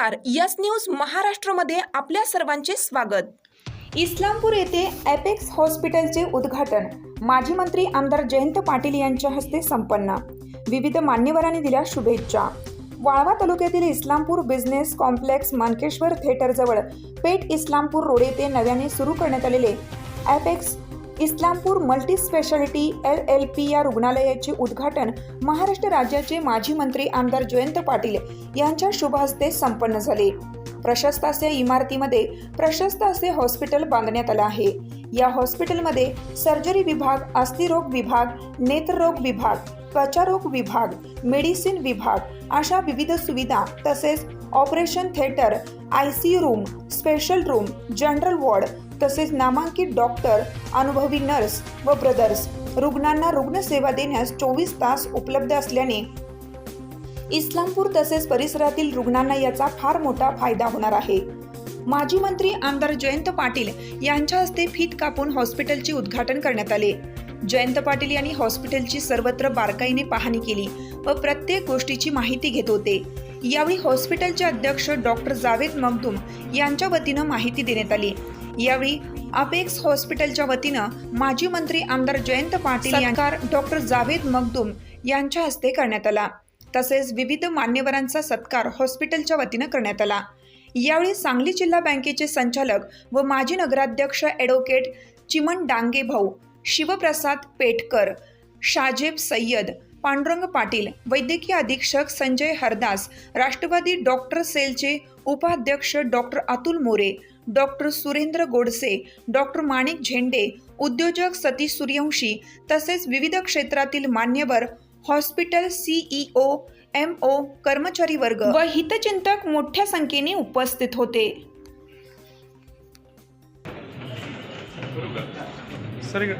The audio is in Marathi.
नमस्कार. यस न्यूज महाराष्ट्रमध्ये आपल्या सर्वांचे स्वागत. इस्लामपूर येथे ॲपेक्स हॉस्पिटलचे उद्घाटन. माजी मंत्री आमदार जयंत पाटील यांच्या हस्ते संपन्न. विविध मान्यवरांनी दिल्या शुभेच्छा. वाळवा तालुक्यातील इस्लामपूर बिझनेस कॉम्प्लेक्स मानकेश्वर थिएटरजवळ पेठ इस्लामपूर रोड येथे नव्याने सुरू करण्यात आलेले apex Islampur multi speciality L L P या रुग्णालयाचे उद्घाटन महाराष्ट्र राज्याचे माजी मंत्री आमदार जयंत पाटील यांच्या शुभ हस्ते संपन्न झाले. प्रशस्त असे इमारतीमध्ये प्रशस्त असे हॉस्पिटल बांधण्यात आलं आहे. या हॉस्पिटलमध्ये सर्जरी विभाग अस्थिरोग विभाग नेत्ररोग विभाग त्वचारोग विभाग मेडिसिन विभाग अशा विविध सुविधा तसेच operation theatre I C U room special room general ward तसेच नामांकित डॉक्टर अनुभवी नर्स व ब्रदर्स रुग्णांना रुग्णसेवा देण्यास चोवीस तास उपलब्ध असल्याने इस्लामपूर तसेच परिसरातील रुग्णांना याचा फार मोठा फायदा होणार आहे. माजी मंत्री आमदार जयंत पाटील यांच्या हस्ते फीत कापून हॉस्पिटलचे उद्घाटन करण्यात आले. जयंत पाटील यांनी हॉस्पिटलची सर्वत्र बारकाईने पाहणी केली व प्रत्येक गोष्टीची माहिती घेत होते. यावेळी हॉस्पिटलचे अध्यक्ष डॉक्टर जावेद मगदूम यांच्या वतीनं माहिती देण्यात आली. यावेळी अपेक्स हॉस्पिटलच्या वतीनं माजी मंत्री आमदार जयंत पाटील यांचा डॉक्टर जावेद मगदूम यांच्या हस्ते करण्यात आला. तसेच विविध मान्यवरांचा सत्कार हॉस्पिटलच्या वतीनं करण्यात आला. यावेळी सांगली जिल्हा बँकेचे संचालक व माजी नगराध्यक्ष ॲडव्होकेट चिमन डांगे भाऊ शिवप्रसाद पेटकर शाजेब सय्यद पांडुरंग पाटील वैद्यकीय अधीक्षक संजय हरदास राष्ट्रवादी डॉक्टर सेलचे उपाध्यक्ष doctor Atul More doctor Surendra Godse doctor Manik Zende उद्योजक सतीश सूर्यवंशी तसेच विविध क्षेत्रातील मान्यवर हॉस्पिटल सीईओ एम ओ कर्मचारी वर्ग व हितचिंतक मोठ्या संख्येने उपस्थित होते. सर